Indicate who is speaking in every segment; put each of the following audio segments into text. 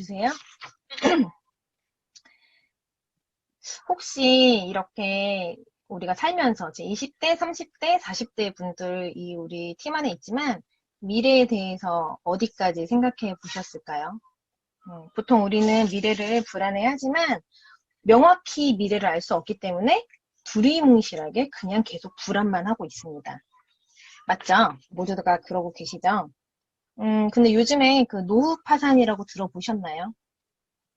Speaker 1: 주세요. 혹시 이렇게 우리가 살면서 제 20대, 30대, 40대 분들이 우리 팀 안에 있지만 미래에 대해서 어디까지 생각해 보셨을까요? 음, 보통 우리는 미래를 불안해하지만 명확히 미래를 알 수 없기 때문에 두리뭉실하게 그냥 계속 불안만 하고 있습니다. 맞죠? 모두가 그러고 계시죠? 음, 근데 요즘에 그 노후 파산이라고 들어보셨나요?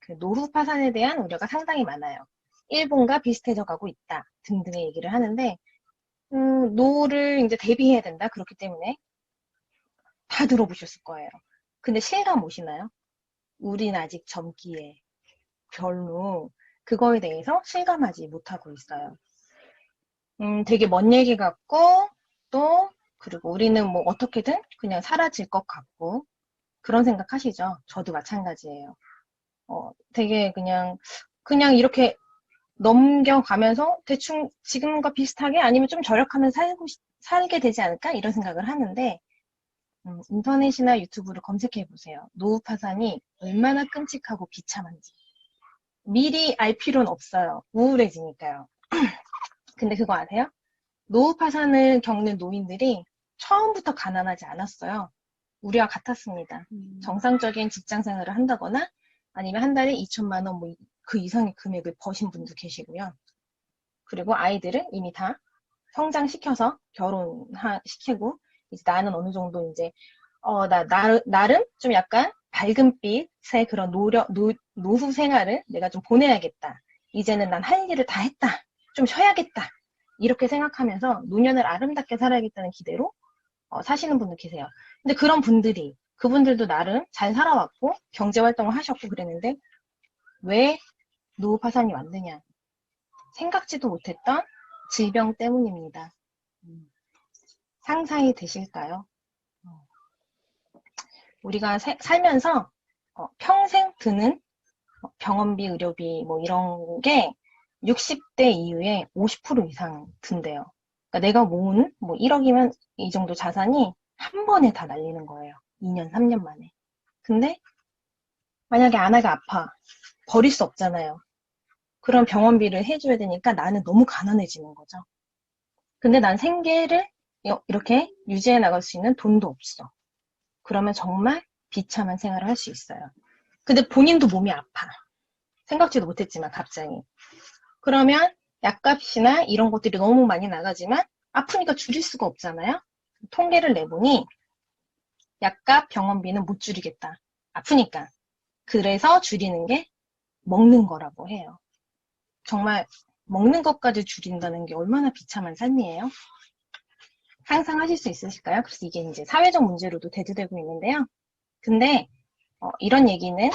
Speaker 1: 그 노후 파산에 대한 우려가 상당히 많아요. 일본과 비슷해져 가고 있다 등등의 얘기를 하는데 음, 노후를 이제 대비해야 된다 그렇기 때문에 다 들어보셨을 거예요. 근데 실감 오시나요? 우린 아직 젊기에 별로 그거에 대해서 실감하지 못하고 있어요. 음, 되게 먼 얘기 같고 또 그리고 우리는 뭐 어떻게든 그냥 사라질 것 같고 그런 생각 하시죠? 저도 마찬가지예요. 어, 되게 그냥 그냥 이렇게 넘겨가면서 대충 지금과 비슷하게 아니면 좀 절약하면 살고, 싶- 살게 되지 않을까? 이런 생각을 하는데, 음, 인터넷이나 유튜브를 검색해 보세요. 노후 파산이 얼마나 끔찍하고 비참한지. 미리 알 필요는 없어요. 우울해지니까요. 근데 그거 아세요? 노후 파산을 겪는 노인들이 처음부터 가난하지 않았어요. 우리와 같았습니다. 정상적인 직장 생활을 한다거나 아니면 한 달에 2천만 원 뭐 그 이상의 금액을 버신 분도 계시고요. 그리고 아이들을 이미 다 성장시켜서 결혼시키고 이제 나는 어느 정도 이제 어, 나, 나름, 나름 좀 약간 밝은 빛의 그런 노력, 노, 노후 생활을 내가 좀 보내야겠다. 이제는 난 할 일을 다 했다. 좀 쉬어야겠다. 이렇게 생각하면서 노년을 아름답게 살아야겠다는 기대로 어, 사시는 분도 계세요. 근데 그런 분들이 그분들도 나름 잘 살아왔고 경제 활동을 하셨고 그랬는데 왜 노후 파산이 왔느냐? 생각지도 못했던 질병 때문입니다. 음, 상상이 되실까요? 어, 우리가 사- 살면서 어, 평생 드는 어, 병원비, 의료비 뭐 이런 게 60대 이후에 50% 이상 든대요. 그러니까 내가 모은 뭐 1억이면 이 정도 자산이 한 번에 다 날리는 거예요. 2년, 3년 만에. 근데 만약에 아내가 아파. 버릴 수 없잖아요. 그럼 병원비를 해줘야 되니까 나는 너무 가난해지는 거죠. 근데 난 생계를 이- 이렇게 유지해 나갈 수 있는 돈도 없어. 그러면 정말 비참한 생활을 할 수 있어요. 근데 본인도 몸이 아파. 생각지도 못했지만 갑자기. 그러면 약값이나 이런 것들이 너무 많이 나가지만 아프니까 줄일 수가 없잖아요. 통계를 내보니 약값 병원비는 못 줄이겠다. 아프니까. 그래서 줄이는 게 먹는 거라고 해요. 정말 먹는 것까지 줄인다는 게 얼마나 비참한 삶이에요? 상상하실 수 있으실까요? 그래서 이게 이제 사회적 문제로도 대두되고 있는데요. 근데 어, 이런 얘기는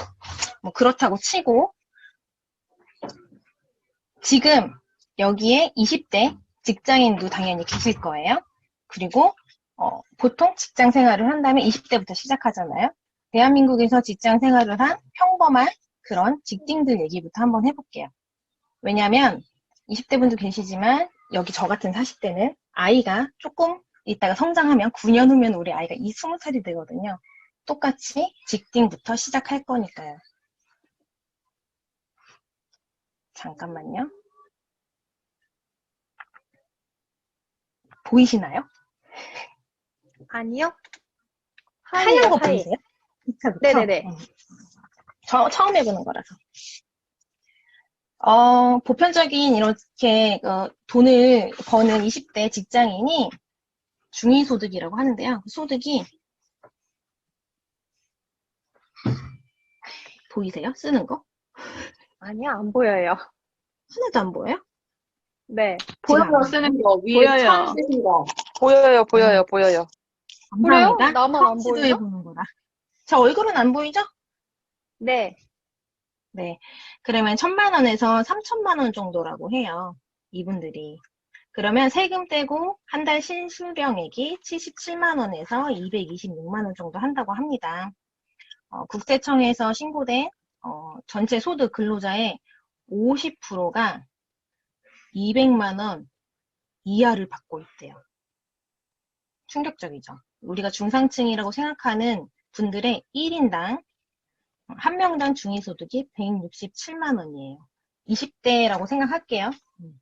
Speaker 1: 뭐 그렇다고 치고 지금 여기에 20대 직장인도 당연히 계실 거예요. 그리고 어, 보통 직장 생활을 한다면 20대부터 시작하잖아요. 대한민국에서 직장 생활을 한 평범한 그런 직딩들 얘기부터 한번 해볼게요. 왜냐하면 20대 분도 계시지만 여기 저 같은 40대는 아이가 조금 있다가 성장하면 9년 후면 우리 아이가 이 20살이 되거든요. 똑같이 직딩부터 시작할 거니까요. 잠깐만요. 보이시나요?
Speaker 2: 아니요.
Speaker 1: 하얀 거
Speaker 2: 하얘요.
Speaker 1: 보이세요? 그쵸, 그쵸?
Speaker 2: 네네네.
Speaker 1: 음. 저 처음 해보는 거라서. 어, 보편적인 이렇게 어, 돈을 버는 20대 직장인이 중위소득이라고 하는데요. 그 소득이 보이세요? 쓰는 거?
Speaker 2: 아니요, 안 보여요.
Speaker 1: 하나도 안 보여요?
Speaker 2: 네.
Speaker 3: 보여요 쓰는 거 위에
Speaker 4: 보여요.
Speaker 3: 천 쓰신 거.
Speaker 4: 보여요, 보여요, 보여요.
Speaker 2: 그래요?
Speaker 1: 감사합니다.
Speaker 2: 나만 안
Speaker 1: 시도해
Speaker 2: 보이죠?
Speaker 1: 보는 거라. 저 얼굴은 안 보이죠?
Speaker 2: 네.
Speaker 1: 네. 그러면 천만 원에서 삼천만 원 정도라고 해요. 이분들이. 그러면 세금 떼고 한달 실수령액이 77만 원에서 226만 원 정도 한다고 합니다. 어, 국세청에서 신고된 어, 전체 소득 근로자의 50%가 200만 원 이하를 받고 있대요. 충격적이죠. 우리가 중상층이라고 생각하는 분들의 1인당 한 명당 중위소득이 167만 원이에요. 20대라고 생각할게요. 음.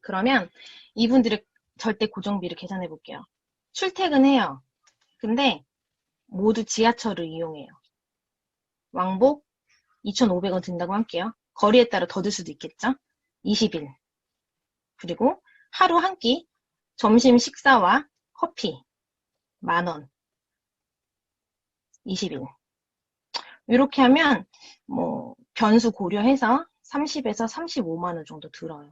Speaker 1: 그러면 이분들의 절대 고정비를 계산해 볼게요. 출퇴근해요. 근데 모두 지하철을 이용해요. 왕복 2,500원 든다고 할게요. 거리에 따라 더 들 수도 있겠죠? 20일. 그리고 하루 한 끼, 점심 식사와 커피, 만 원. 20일. 이렇게 하면, 뭐, 변수 고려해서 30에서 35만 원 정도 들어요.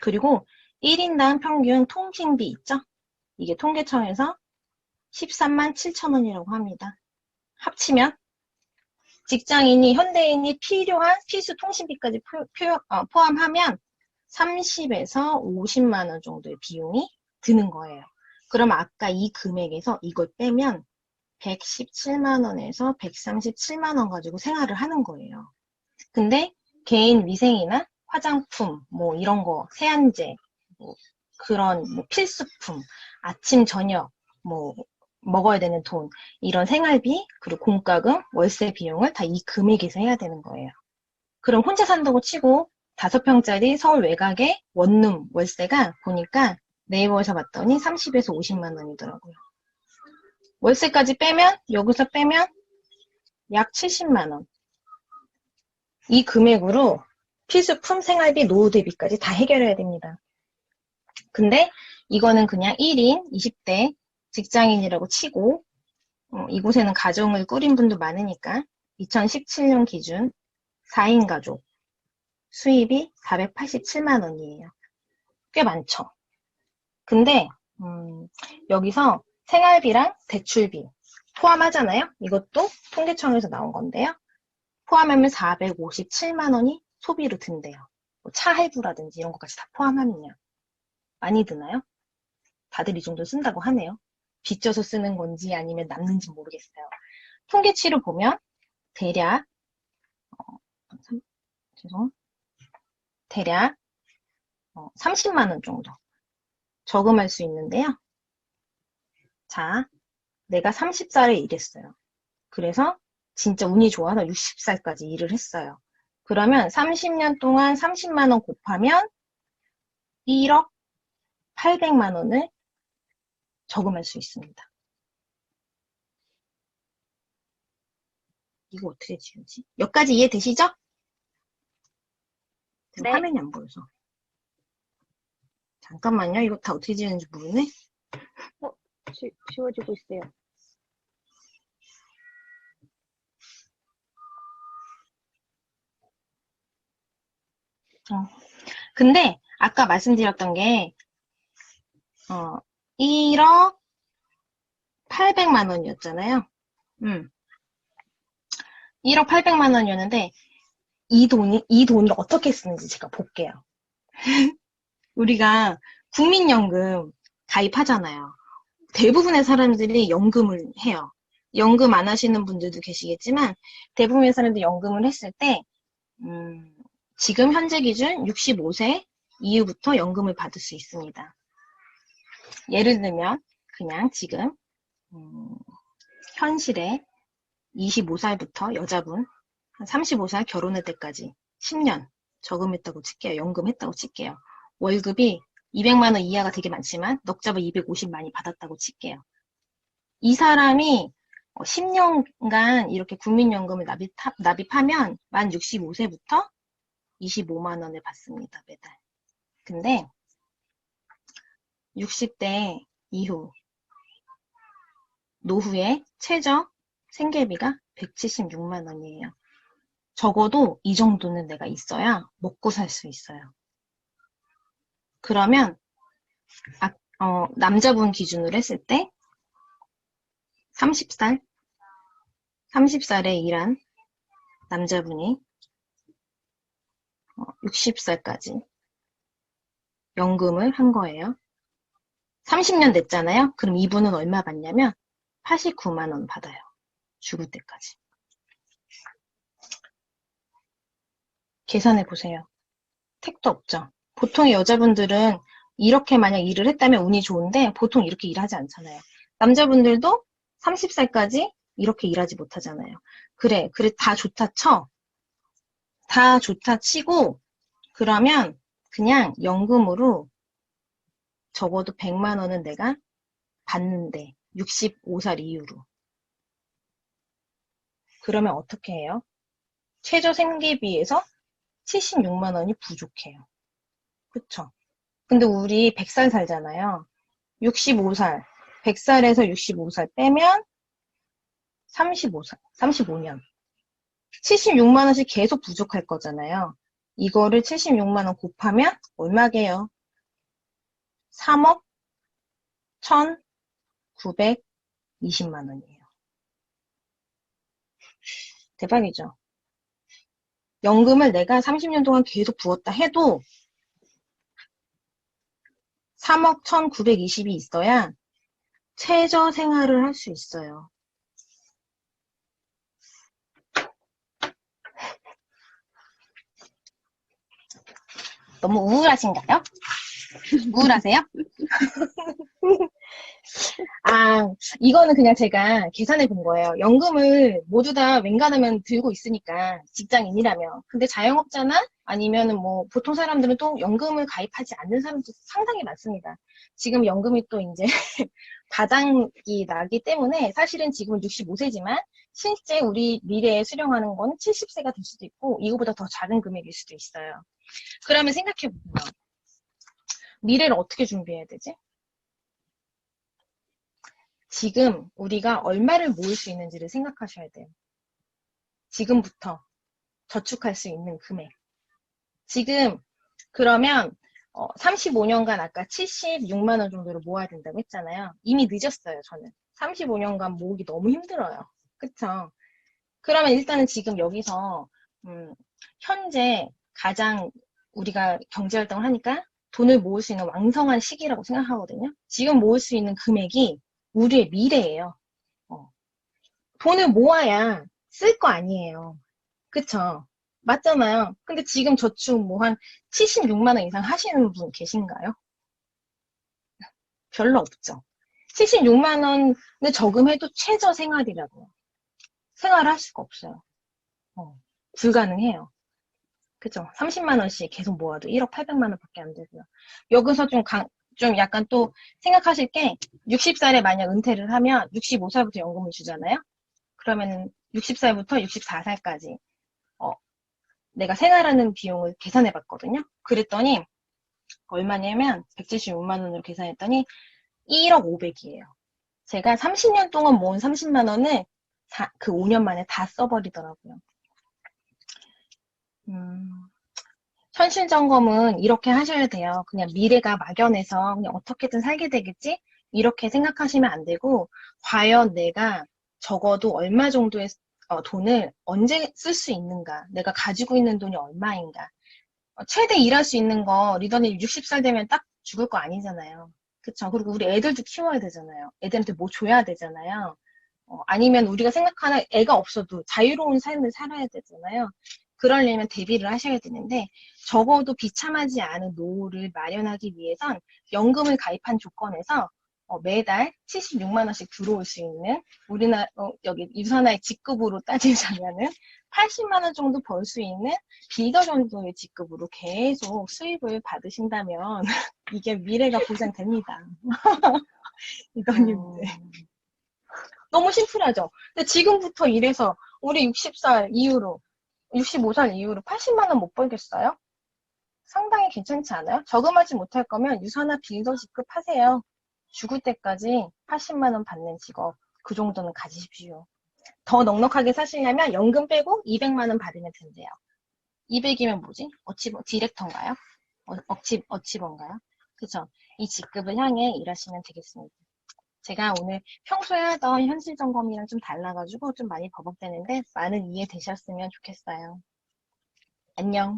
Speaker 1: 그리고 1인당 평균 통신비 있죠? 이게 통계청에서 13만 7천 원이라고 합니다. 합치면 직장인이 현대인이 필요한 필수 통신비까지 어, 포함하면 30에서 50만 원 정도의 비용이 드는 거예요. 그럼 아까 이 금액에서 이걸 빼면 117만 원에서 137만 원 가지고 생활을 하는 거예요. 근데 개인 위생이나 화장품, 뭐 이런 거, 세안제, 뭐 그런 뭐 필수품, 아침, 저녁, 뭐 먹어야 되는 돈, 이런 생활비, 그리고 공과금, 월세 비용을 다 이 금액에서 해야 되는 거예요. 그럼 혼자 산다고 치고 다섯 평짜리 서울 외곽의 원룸 월세가 보니까 네이버에서 봤더니 30에서 50만 원이더라고요. 월세까지 빼면 여기서 빼면 약 70만 원. 이 금액으로 필수품, 생활비, 노후 대비까지 다 해결해야 됩니다. 근데 이거는 그냥 1인 20대 직장인이라고 치고 어, 이곳에는 가정을 꾸린 분도 많으니까 2017년 기준 4인 가족 수입이 487만 원이에요. 꽤 많죠. 근데 음, 여기서 생활비랑 대출비 포함하잖아요. 이것도 통계청에서 나온 건데요. 포함하면 457만 원이 소비로 든대요. 뭐 차 할부라든지 이런 것까지 다 포함하면요. 많이 드나요? 다들 이 정도 쓴다고 하네요. 빚져서 쓰는 건지 아니면 남는지 모르겠어요. 통계치로 보면 대략 어, 삼- 죄송 대략 어, 30만 원 정도 저금할 수 있는데요. 자, 내가 30살에 일했어요. 그래서 진짜 운이 좋아서 60살까지 일을 했어요. 그러면 30년 동안 30만 원 곱하면 1억 800만 원을 저금할 수 있습니다. 이거 어떻게 지우지? 여기까지 이해되시죠? 제가
Speaker 2: 네.
Speaker 1: 화면이 안 보여서. 잠깐만요. 이거 다 어떻게 지우는지 모르네.
Speaker 2: 지, 지워지고 있어요.
Speaker 1: 근데 아까 말씀드렸던 게 어, 1억 800만 원이었잖아요. 음. 1억 800만 원이었는데 이 돈이 이 돈을 어떻게 쓰는지 제가 볼게요. 우리가 국민연금 가입하잖아요. 대부분의 사람들이 연금을 해요. 연금 안 하시는 분들도 계시겠지만 대부분의 사람들이 연금을 했을 때 음, 지금 현재 기준 65세 이후부터 연금을 받을 수 있습니다. 예를 들면 그냥 지금 음, 현실에 25살부터 여자분 한 35살 결혼할 때까지 10년 저금했다고 칠게요. 연금했다고 칠게요. 월급이 200만 원 이하가 되게 많지만 넉 잡아 250 많이 받았다고 칠게요. 이 사람이 10년간 이렇게 국민연금을 납입, 납입하면 만 65세부터 25만 원을 받습니다, 매달. 근데 60대 이후 노후의 최저 생계비가 176만 원이에요. 적어도 이 정도는 내가 있어야 먹고 살 수 있어요. 그러면 아, 어, 남자분 기준으로 했을 때 30살 30살에 일한 남자분이 60살까지 연금을 한 거예요. 30년 됐잖아요. 그럼 이분은 얼마 받냐면 89만 원 받아요. 죽을 때까지. 계산해 보세요. 택도 없죠. 보통의 여자분들은 이렇게 만약 일을 했다면 운이 좋은데 보통 이렇게 일하지 않잖아요. 남자분들도 30살까지 이렇게 일하지 못하잖아요. 그래, 그래, 다 좋다 쳐. 다 좋다 치고, 그러면 그냥 연금으로 적어도 100만 원은 내가 받는데, 65살 이후로. 그러면 어떻게 해요? 최저 생계비에서 76만 원이 부족해요. 그쵸? 근데 우리 100살 살잖아요. 65살, 100살에서 65살 빼면 35살, 35년. 76만 원씩 계속 부족할 거잖아요. 이거를 76만 원 곱하면 얼마게요? 3억 1,920만 원이에요. 대박이죠? 연금을 내가 30년 동안 계속 부었다 해도 3억 1,920이 있어야 최저 생활을 할 수 있어요. 너무 우울하신가요? 우울하세요? 아, 이거는 그냥 제가 계산해 본 거예요. 연금을 모두 다 웬간하면 들고 있으니까, 직장인이라면. 근데 자영업자나 아니면은 뭐, 보통 사람들은 또 연금을 가입하지 않는 사람도 상당히 많습니다. 지금 연금이 또 이제 바닥이 나기 때문에 사실은 지금은 65세지만 실제 우리 미래에 수령하는 건 70세가 될 수도 있고, 이거보다 더 작은 금액일 수도 있어요. 그러면 생각해 보면, 미래를 어떻게 준비해야 되지? 지금 우리가 얼마를 모을 수 있는지를 생각하셔야 돼요. 지금부터 저축할 수 있는 금액. 지금 그러면 35년간 아까 76만 원 정도를 모아야 된다고 했잖아요. 이미 늦었어요, 저는. 35년간 모으기 너무 힘들어요. 그쵸? 그러면 일단은 지금 여기서 음, 현재 가장 우리가 경제활동을 하니까 돈을 모을 수 있는 왕성한 시기라고 생각하거든요. 지금 모을 수 있는 금액이 우리의 미래예요. 어. 돈을 모아야 쓸 거 아니에요. 그쵸? 맞잖아요. 근데 지금 저축 뭐 한 76만 원 이상 하시는 분 계신가요? 별로 없죠. 76만 원을 저금해도 최저 생활이라고요. 생활을 할 수가 없어요. 어, 불가능해요. 그죠? 30만 원씩 계속 모아도 1억 800만 원밖에 안 되고요. 여기서 좀 강, 좀 약간 또 생각하실 게 60살에 만약 은퇴를 하면 65살부터 연금을 주잖아요. 그러면 60살부터 64살까지 어, 내가 생활하는 비용을 계산해 봤거든요. 그랬더니 얼마냐면 176만 원으로 계산했더니 1억 500이에요. 제가 30년 동안 모은 30만 원을 다- 그 5년 만에 다 써버리더라고요. 음, 현실 점검은 이렇게 하셔야 돼요. 그냥 미래가 막연해서 그냥 어떻게든 살게 되겠지? 이렇게 생각하시면 안 되고, 과연 내가 적어도 얼마 정도의 어, 돈을 언제 쓸 수 있는가? 내가 가지고 있는 돈이 얼마인가? 어, 최대 일할 수 있는 거, 리더님 60살 되면 딱 죽을 거 아니잖아요. 그쵸? 그리고 우리 애들도 키워야 되잖아요. 애들한테 뭐 줘야 되잖아요. 어, 아니면 우리가 생각하는 애가 없어도 자유로운 삶을 살아야 되잖아요. 그러려면 대비를 하셔야 되는데 적어도 비참하지 않은 노후를 마련하기 위해선 연금을 가입한 조건에서 어, 매달 76만 원씩 들어올 수 있는 우리나라 어, 여기 유산화의 직급으로 따지자면은 80만 원 정도 벌 수 있는 빌더 정도의 직급으로 계속 수입을 받으신다면 이게 미래가 보장됩니다. 이더님들 너무 심플하죠. 근데 지금부터 이래서 우리 60살 이후로 65살 이후로 80만 원 못 벌겠어요? 상당히 괜찮지 않아요? 저금하지 못할 거면 유산화 빌더 직급 하세요. 죽을 때까지 80만 원 받는 직업 그 정도는 가지십시오. 더 넉넉하게 사시려면 연금 빼고 200만 원 받으면 된대요. 200이면 뭐지? 어치버 디렉터인가요? 어, 어치 어치버인가요? 그죠? 이 직급을 향해 일하시면 되겠습니다. 제가 오늘 평소에 하던 현실 점검이랑 좀 달라가지고 좀 많이 버벅대는데 많은 이해 되셨으면 좋겠어요. 안녕.